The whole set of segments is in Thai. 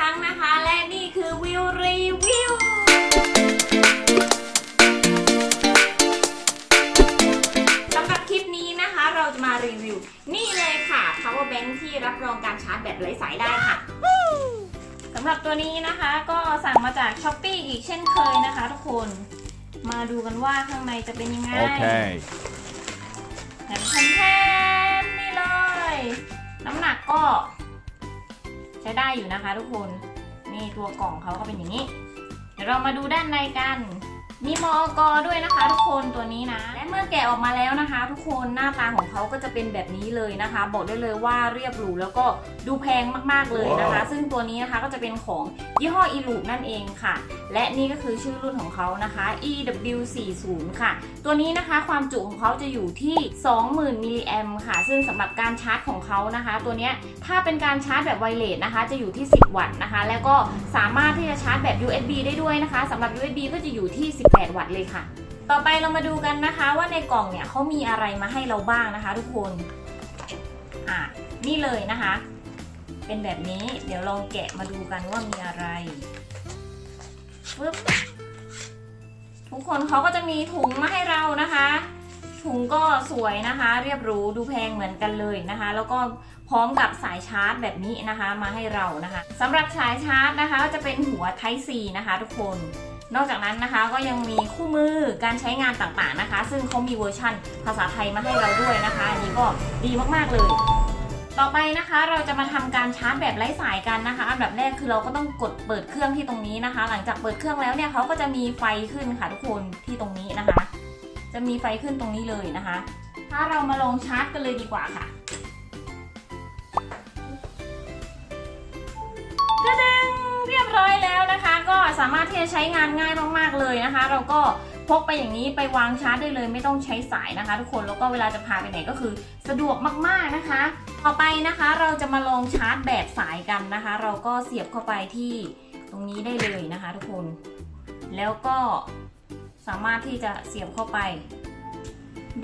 ครั้งนะคะ และนี่คือวิวรีวิว สำหรับคลิปนี้นะคะ เราจะมารีวิว นี่เลยค่ะ power bank ที่รับรองการชาร์จแบตไร้สายได้ค่ะ สำหรับตัวนี้นะคะก็สั่งมาจาก s h อ p e e อีกเช่นเคยนะคะทุกคน มาดูกันว่าข้างในจะเป็นยังไง Okay. แถมแถมแถมนี่เลย น้ำหนักก็ ใช้ได้อยู่นะคะทุกคนนี่ตัวกล่องเขาก็เป็นอย่างนี้ เดี๋ยวเรามาดูด้านในกัน มีมอกด้วยนะคะ ทุกคนตัวนี้นะ เมื่อแกะออกมาแล้วนะคะ ทุกคนหน้าตาของเขาก็จะเป็นแบบนี้เลยนะคะ บอกได้เลยว่าเรียบหรูแล้วก็ดูแพงมากๆเลยนะคะ ซึ่งตัวนี้นะคะก็จะเป็นของยี่ห้อ e l u นั่นเองค่ะ และนี่ก็คือชื่อรุ่นของเขานะคะ EW40 ค่ะ ตัวนี้นะคะความจุของเขาจะอยู่ที่ 20,000มิลลิแอมค่ะ ซึ่งสำหรับการชาร์จของเขานะคะ ตัวเนี้ยถ้าเป็นการชาร์จแบบไวเลสนะคะ จะอยู่ที่ 10 วัตต์นะคะ แล้วก็สามารถที่จะชาร์จแบบ USB ได้ด้วยนะคะสำหรับ USB ก็จะอยู่ที่ 18 วัตต์เลยค่ะ ต่อไปเรามาดูกันนะคะว่าในกล่องเนี่ยเขามีอะไรมาให้เราบ้างนะคะทุกคน อะนี่เลยนะคะ เป็นแบบนี้เดี๋ยวลองแกะมาดูกันว่ามีอะไรปึ๊บทุกคนเขาก็จะมีถุงมาให้เรานะคะ ถุงก็สวยนะคะ เรียบรูดูแพงเหมือนกันเลยนะคะ แล้วก็พร้อมกับสายชาร์จแบบนี้นะคะมาให้เรานะคะสำหรับสายชาร์จนะคะ จะเป็นหัว Type C นะคะ ทุกคน นอกจากนั้นนะคะก็ยังมีคู่มือการใช้งานต่างๆนะคะ ซึ่งเขามีเวอร์ชั่นภาษาไทยมาให้เราด้วยนะคะ อันนี้ก็ดีมากๆเลยต่อไปนะคะเราจะมาทำการชาร์จแบบไร้สายกันนะคะอันดับแรกคือเราก็ต้องกดเปิดเครื่องที่ตรงนี้นะคะ หลังจากเปิดเครื่องแล้วเนี่ยเขาก็จะมีไฟขึ้นค่ะทุกคนที่ตรงนี้นะคะ จะมีไฟขึ้นตรงนี้เลยนะคะ ถ้าเรามาลองชาร์จกันเลยดีกว่าค่ะ สามารถที่จะใช้งานง่ายมากๆเลยนะคะ เราก็พกไปอย่างนี้ไปวางชาร์จได้เลย ไม่ต้องใช้สายนะคะ ทุกคนแล้วก็เวลาจะพาไปไหนก็คือสะดวกมากๆนะคะ ต่อไปนะคะเราจะมาลองชาร์จแบบสายกันนะคะ เราก็เสียบเข้าไปที่ตรงนี้ได้เลยนะคะ ทุกคน แล้วก็สามารถที่จะเสียบเข้าไป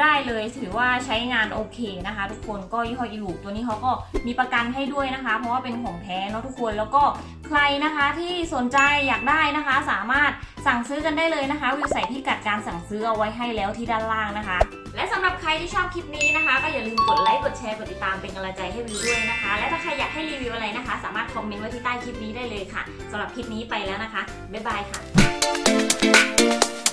ได้เลยถือว่าใช้งานโอเคนะคะ ทุกคนก็ยี่ห้ออีลูตัวนี้เขาก็มีประกันให้ด้วยนะคะ เพราะว่าเป็นของแท้เนาะทุกคนแล้วก็ใครนะคะที่สนใจอยากได้นะคะ สามารถสั่งซื้อกันได้เลยนะคะวิวใส่พิกัดการสั่งซื้อเอาไว้ให้แล้วที่ด้านล่างนะคะ และสำหรับใครที่ชอบคลิปนี้นะคะ ก็อย่าลืมกดไลค์กดแชร์กดติดตามเป็นกำลังใจให้วิวด้วยนะคะ และถ้าใครอยากให้รีวิวอะไรนะคะ สามารถคอมเมนต์ไว้ที่ใต้คลิปนี้ได้เลยค่ะสำหรับคลิปนี้ไปแล้วนะคะบ๊ายบายค่ะ